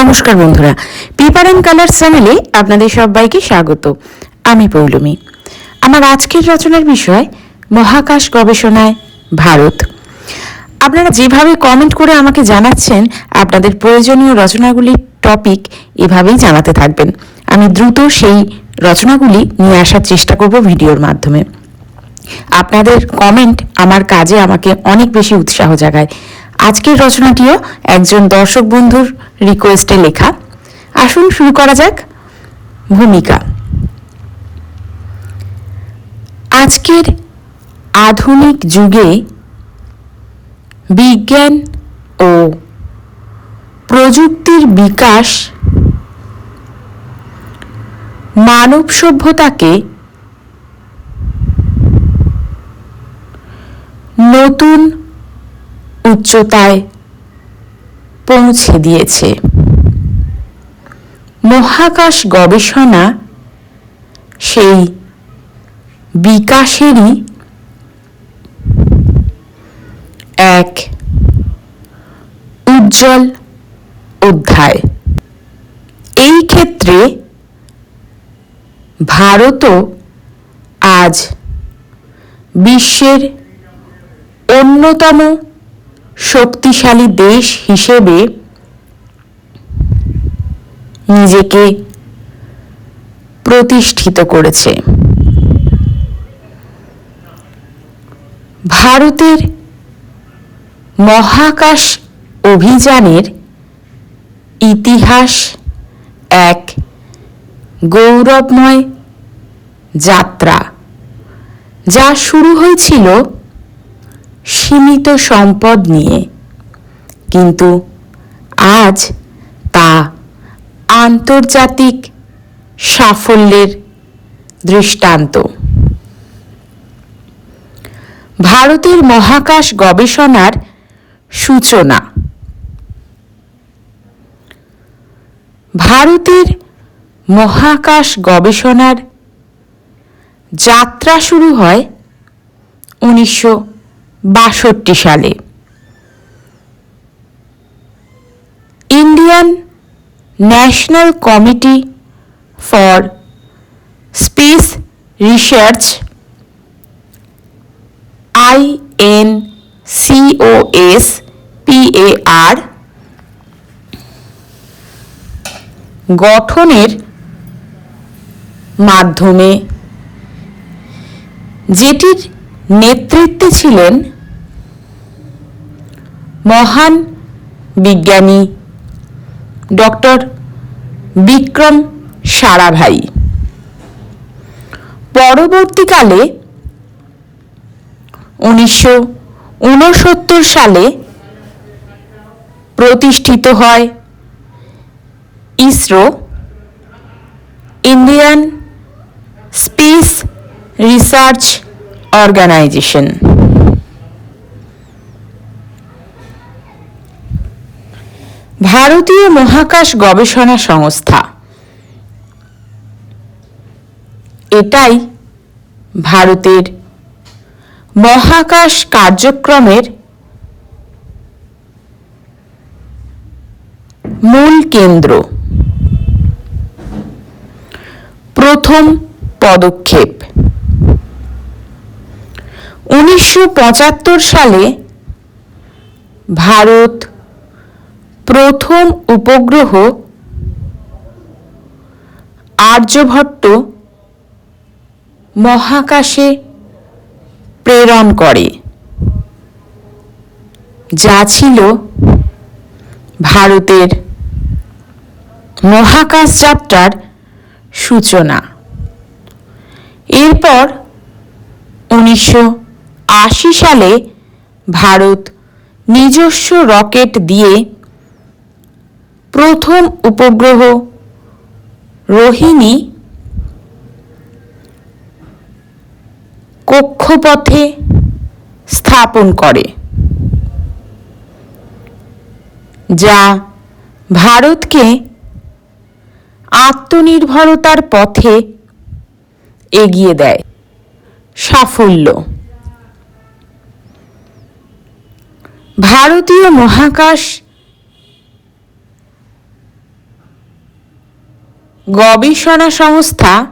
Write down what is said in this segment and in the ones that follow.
নমস্কার বন্ধুরা। Paper and colour চ্যানেলে আপনাদের সবাইকে স্বাগত। আমি পৌলমী। আমার আজকের রচনার বিষয়, মহাকাশ গবেষণায় ভারত। আপনারা যেভাবে কমেন্ট করে আমাকে জানাচ্ছেন, আপনাদের প্রয়োজনীয় রচনাগুলির টপিক এভাবেই জানাতে থাকবেন। আমি দ্রুত সেই রচনাগুলি নিয়ে আসার চেষ্টা করব ভিডিওর মাধ্যমে। আপনাদের কমেন্ট আমার কাজে আমাকে অনেক বেশি উৎসাহ জাগায়। আজকের রচনাটিও একজন দর্শক বন্ধুর রিকোয়েস্টে লেখা। আসুন শুরু করা যাক ভূমিকা। আজকের আধুনিক যুগে বিজ্ঞান ও প্রযুক্তির বিকাশ মানব সভ্যতাকে নতুন উচ্চতায় পৌঁছে দিয়েছে। মহাকাশ গবেষণা সেই বিকাশেরই এক উজ্জ্বল অধ্যায়। এই ক্ষেত্রে ভারতও আজ বিশ্বের অন্যতম শক্তিশালী দেশ হিসেবে নিজেকে প্রতিষ্ঠিত করেছে। ভারতের মহাকাশ অভিযানের ইতিহাস এক গৌরবময় যাত্রা, যা শুরু হয়েছিল সীমিত সম্পদ নিয়ে। কিন্তু আজ তা আন্তর্জাতিক সাফল্যের দৃষ্টান্ত। ভারতের মহাকাশ গবেষণার সূচনা। ভারতের মহাকাশ গবেষণার যাত্রা শুরু হয় উনিশশো বাষট্টি সালে। Indian national committee for space research I N C O S P A R, গঠনের মাধ্যমে, যেটির নেতৃত্বে ছিলেন মহান বিজ্ঞানী ডক্টর বিক্রম সারাভাই। পরবর্তীকালে উনিশশো ঊনসত্তর সালে প্রতিষ্ঠিত হয় ISRO Indian space research organisation. ভারতীয় মহাকাশ গবেষণা সংস্থা। এটাই ভারতের মহাকাশ কার্যক্রমের মূল কেন্দ্র। প্রথম পদক্ষেপ। উনিশশো পঁচাত্তর সালে ভারত প্রথম উপগ্রহ আর্যভট্ট মহাকাশে প্রেরণ করে, যা ছিল ভারতের মহাকাশ যাত্রার সূচনা। এরপর উনিশশো আশি সালে ভারত নিজস্ব রকেট দিয়ে প্রথম উপগ্রহ রোহিণী কক্ষপথে স্থাপন করে, যা ভারতকে আত্মনির্ভরতার পথে এগিয়ে দেয়। সাফল্য। ভারতীয় মহাকাশ গবেষণা সংস্থা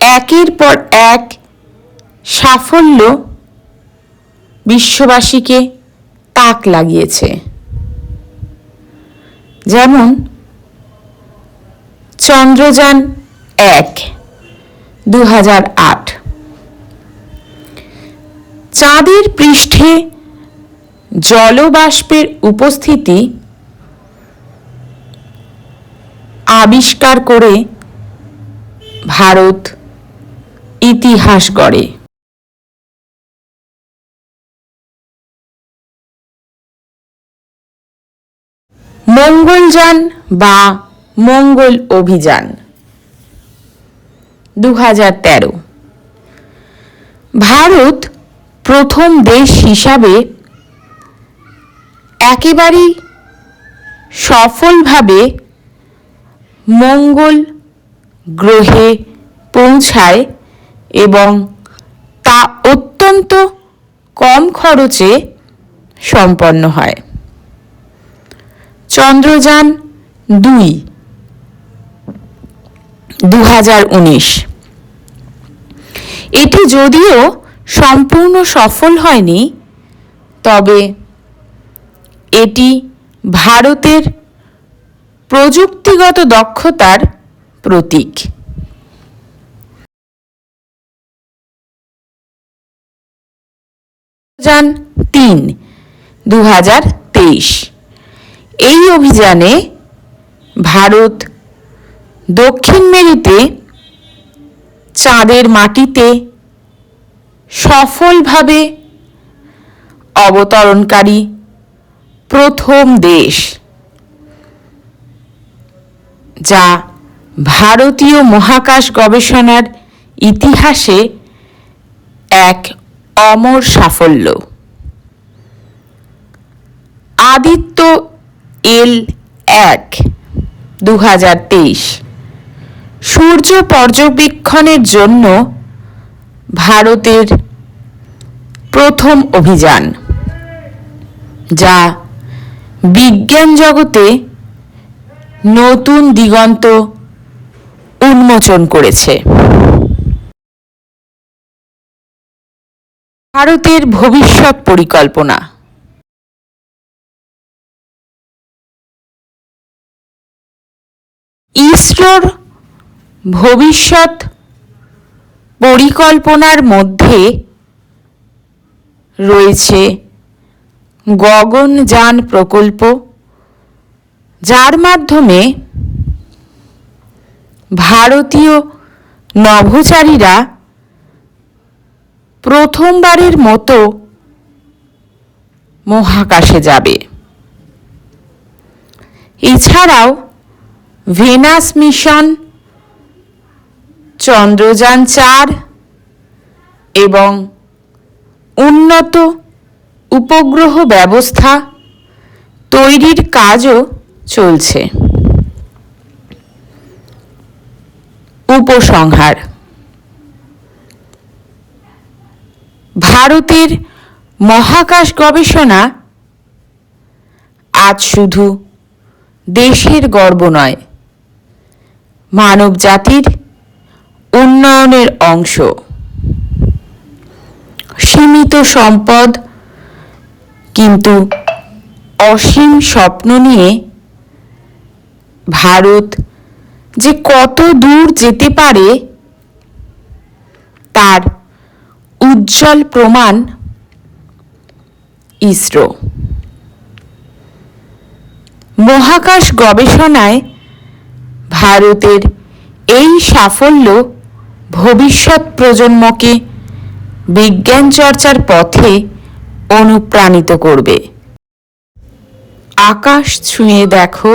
একের পর এক সাফল্য বিশ্ববাসীকে তাক লাগিয়েছে। যেমন চন্দ্রযান এক দু আট। চাঁদের পৃষ্ঠে জলবাষ্পের উপস্থিতি আবিষ্কার করে ভারত ইতিহাস গড়ে। মঙ্গলযান বা মঙ্গল অভিযান। দু তেরো। ভারত প্রথম দেশ হিসাবে একেবারেই সফলভাবে মঙ্গল গ্রহে পৌঁছায় এবং তা অত্যন্ত কম খরচে সম্পন্ন হয়। চন্দ্রযান দুই দু এটি যদিও সম্পূর্ণ সফল হয়নি, তবে এটি ভারতের প্রযুক্তিগত দক্ষতার প্রতীক। যান তিন দু এই অভিযানে ভারত দক্ষিণ মেরুতে চাঁদের মাটিতে সফলভাবে অবতরণকারী প্রথম দেশ। যা ভারতীয় মহাকাশ গবেষণার ইতিহাসে এক অমর সাফল্য। আদিত্য এল এক দু সূর্য পর্যবেক্ষণের জন্য ভারতের প্রথম অভিযান, যা বিজ্ঞান জগতে নতুন দিগন্ত উন্মোচন করেছে। ভারতের ভবিষ্যৎ পরিকল্পনা। ইসরোর ভবিষ্যৎ পরিকল্পনার মধ্যে রয়েছে গগনযান প্রকল্প। যার মাধ্যমে ভারতীয় নভোচারীরা প্রথমবারের মতো মহাকাশে যাবে। এছাড়াও ভেনাস মিশন, চন্দ্রযান চার এবং উন্নত উপগ্রহ ব্যবস্থা তৈরির কাজও চলছে। উপসংহার। ভারতের মহাকাশ গবেষণা আজ শুধু দেশের গর্ব নয় মানব জাতির উন্নয়নের অংশ। সীমিত সম্পদ কিন্তু অসীম স্বপ্ন নিয়ে ভারত যে কত দূর যেতে পারে তার উজ্জ্বল প্রমাণ ইসরো। মহাকাশ গবেষণায় ভারতের এই সাফল্য ভবিষ্যৎ প্রজন্মকে বিজ্ঞান চর্চার পথে অনুপ্রাণিত করবে। আকাশ ছুঁয়ে দেখো।